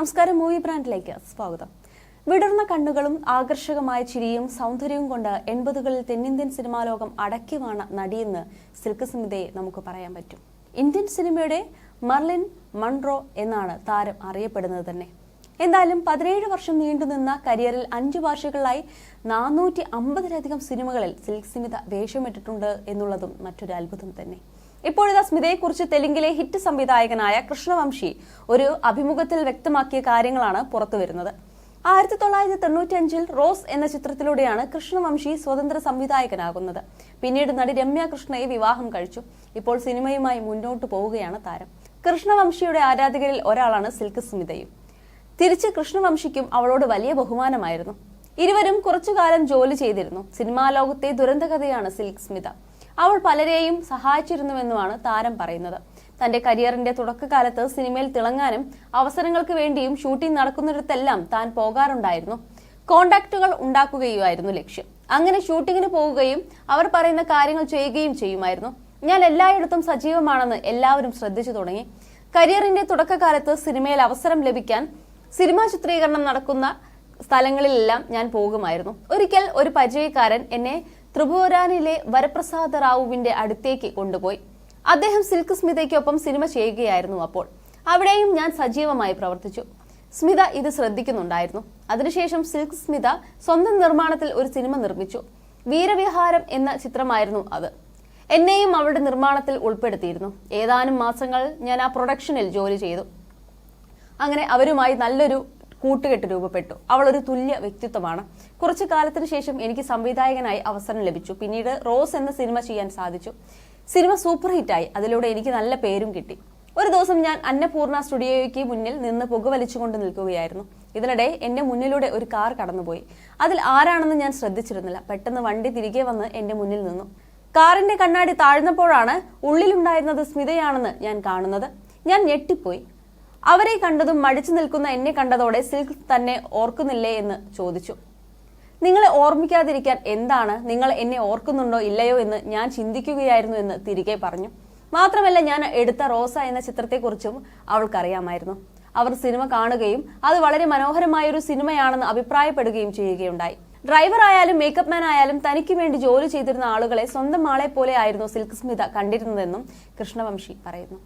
നമസ്കാരം മൂവി ബ്രാൻഡിലേക്ക് സ്വാഗതം. വിടർന്ന കണ്ണുകളും ആകർഷകമായ ചിരിയും സൗന്ദര്യവും കൊണ്ട് എൺപതുകളിൽ തെന്നിന്ത്യൻ സിനിമാ ലോകം അടക്കിവാണ നടിയെന്ന് സിൽക്ക് സ്മിതയെ നമുക്ക് പറയാൻ പറ്റും. ഇന്ത്യൻ സിനിമയുടെ മർലിൻ മൺറോ എന്നാണ് താരം അറിയപ്പെടുന്നത് തന്നെ. എന്തായാലും പതിനേഴ് വർഷം നീണ്ടുനിന്ന കരിയറിൽ അഞ്ചു ഭാഷകളിലായി നാനൂറ്റി അമ്പതിലധികം സിനിമകളിൽ സിൽക്ക് സ്മിത വേഷമിട്ടിട്ടുണ്ട് എന്നുള്ളതും മറ്റൊരു അത്ഭുതം തന്നെ. ഇപ്പോഴിതാ സ്മിതയെക്കുറിച്ച് തെലുങ്കിലെ ഹിറ്റ് സംവിധായകനായ കൃഷ്ണവംശി ഒരു അഭിമുഖത്തിൽ വ്യക്തമാക്കിയ കാര്യങ്ങളാണ് പുറത്തുവരുന്നത്. ആയിരത്തി തൊള്ളായിരത്തി തൊണ്ണൂറ്റി അഞ്ചിൽ റോസ് എന്ന ചിത്രത്തിലൂടെയാണ് കൃഷ്ണവംശി സ്വതന്ത്ര സംവിധായകനാകുന്നത്. പിന്നീട് നടി രമ്യ കൃഷ്ണയെ വിവാഹം കഴിച്ചു. ഇപ്പോൾ സിനിമയുമായി മുന്നോട്ട് പോവുകയാണ് താരം. കൃഷ്ണവംശിയുടെ ആരാധകരിൽ ഒരാളാണ് സിൽക്ക് സ്മിതയും. തിരിച്ച് കൃഷ്ണവംശിക്കും അവളോട് വലിയ ബഹുമാനമായിരുന്നു. ഇരുവരും കുറച്ചുകാലം ജോലി ചെയ്തിരുന്നു. സിനിമാ ലോകത്തെ ദുരന്തകഥയാണ് സിൽക്ക് സ്മിത. അവൾ പലരെയും സഹായിച്ചിരുന്നുവെന്നുമാണ് താരം പറയുന്നത്. തന്റെ കരിയറിന്റെ തുടക്കകാലത്ത് സിനിമയിൽ തിളങ്ങാനും അവസരങ്ങൾക്ക് വേണ്ടിയും ഷൂട്ടിംഗ് നടക്കുന്നിടത്തെല്ലാം താൻ പോകാറുണ്ടായിരുന്നു. കോണ്ടാക്റ്റുകൾ ഉണ്ടാക്കുകയുമായിരുന്നു ലക്ഷ്യം. അങ്ങനെ ഷൂട്ടിങ്ങിന് പോവുകയും അവർ പറയുന്ന കാര്യങ്ങൾ ചെയ്യുകയും ചെയ്യുമായിരുന്നു. ഞാൻ എല്ലായിടത്തും സജീവമാണെന്ന് എല്ലാവരും ശ്രദ്ധിച്ചു തുടങ്ങി. കരിയറിന്റെ തുടക്കകാലത്ത് സിനിമയിൽ അവസരം ലഭിക്കാൻ സിനിമാ ചിത്രീകരണം നടക്കുന്ന സ്ഥലങ്ങളിലെല്ലാം ഞാൻ പോകുമായിരുന്നു. ഒരിക്കൽ ഒരു പരിചയക്കാരൻ എന്നെ ത്രിപുരാനിലെ വരപ്രസാദ റാവുവിന്റെ അടുത്തേക്ക് കൊണ്ടുപോയി. അദ്ദേഹം സിൽക്ക് സ്മിതയ്ക്കൊപ്പം സിനിമ ചെയ്യുകയായിരുന്നു അപ്പോൾ. അവിടെയും ഞാൻ സജീവമായി പ്രവർത്തിച്ചു. സ്മിത ഇത് ശ്രദ്ധിക്കുന്നുണ്ടായിരുന്നു. അതിനുശേഷം സിൽക്ക് സ്മിത സ്വന്തം നിർമ്മാണത്തിൽ ഒരു സിനിമ നിർമ്മിച്ചു. വീരവിഹാരം എന്ന ചിത്രമായിരുന്നു അത്. എന്നെയും അവളുടെ നിർമ്മാണത്തിൽ ഉൾപ്പെടുത്തിയിരുന്നു. ഏതാനും മാസങ്ങൾ ഞാൻ ആ പ്രൊഡക്ഷനിൽ ജോലി ചെയ്തു. അങ്ങനെ അവരുമായി നല്ലൊരു കൂട്ടുകെട്ട് രൂപപ്പെട്ടു. അവൾ ഒരു തുല്യ വ്യക്തിത്വമാണ്. കുറച്ചു കാലത്തിന് ശേഷം എനിക്ക് സംവിധായകനായി അവസരം ലഭിച്ചു. പിന്നീട് റോസ് എന്ന സിനിമ ചെയ്യാൻ സാധിച്ചു. സിനിമ സൂപ്പർ ഹിറ്റായി. അതിലൂടെ എനിക്ക് നല്ല പേരും കിട്ടി. ഒരു ദിവസം ഞാൻ അന്നപൂർണ സ്റ്റുഡിയോയ്ക്ക് മുന്നിൽ നിന്ന് പുകവലിച്ചുകൊണ്ട് നിൽക്കുകയായിരുന്നു. ഇതിനിടെ എന്റെ മുന്നിലൂടെ ഒരു കാർ കടന്നുപോയി. അതിൽ ആരാണെന്ന് ഞാൻ ശ്രദ്ധിച്ചിരുന്നില്ല. പെട്ടെന്ന് വണ്ടി തിരികെ വന്ന് എന്റെ മുന്നിൽ നിന്നു. കാറിന്റെ കണ്ണാടി താഴ്ന്നപ്പോഴാണ് ഉള്ളിലുണ്ടായിരുന്നത് സ്മിതയാണെന്ന് ഞാൻ കാണുന്നത്. ഞാൻ ഞെട്ടിപ്പോയി. അവരെ കണ്ടതും മടിച്ചു നിൽക്കുന്ന എന്നെ കണ്ടതോടെ സിൽക്ക് തന്നെ ഓർക്കുന്നില്ലേ എന്ന് ചോദിച്ചു. നിങ്ങളെ ഓർമ്മിക്കാതിരിക്കാൻ എന്താണ്? നിങ്ങൾ എന്നെ ഓർക്കുന്നുണ്ടോ ഇല്ലയോ എന്ന് ഞാൻ ചിന്തിക്കുകയായിരുന്നു എന്ന് തിരികെ പറഞ്ഞു. മാത്രമല്ല ഞാൻ എടുത്ത റോസ എന്ന ചിത്രത്തെക്കുറിച്ചും അവൾക്കറിയാമായിരുന്നു. അവർ സിനിമ കാണുകയും അത് വളരെ മനോഹരമായ ഒരു സിനിമയാണെന്ന് അഭിപ്രായപ്പെടുകയും ചെയ്യുകയുണ്ടായി. ഡ്രൈവർ ആയാലും മേക്കപ്പ് മാൻ ആയാലും തനിക്ക് വേണ്ടി ജോലി ചെയ്തിരുന്ന ആളുകളെ സ്വന്തം ആളെ പോലെ ആയിരുന്നു സിൽക്ക് സ്മിത കണ്ടിരുന്നതെന്നും കൃഷ്ണവംശി പറയുന്നു.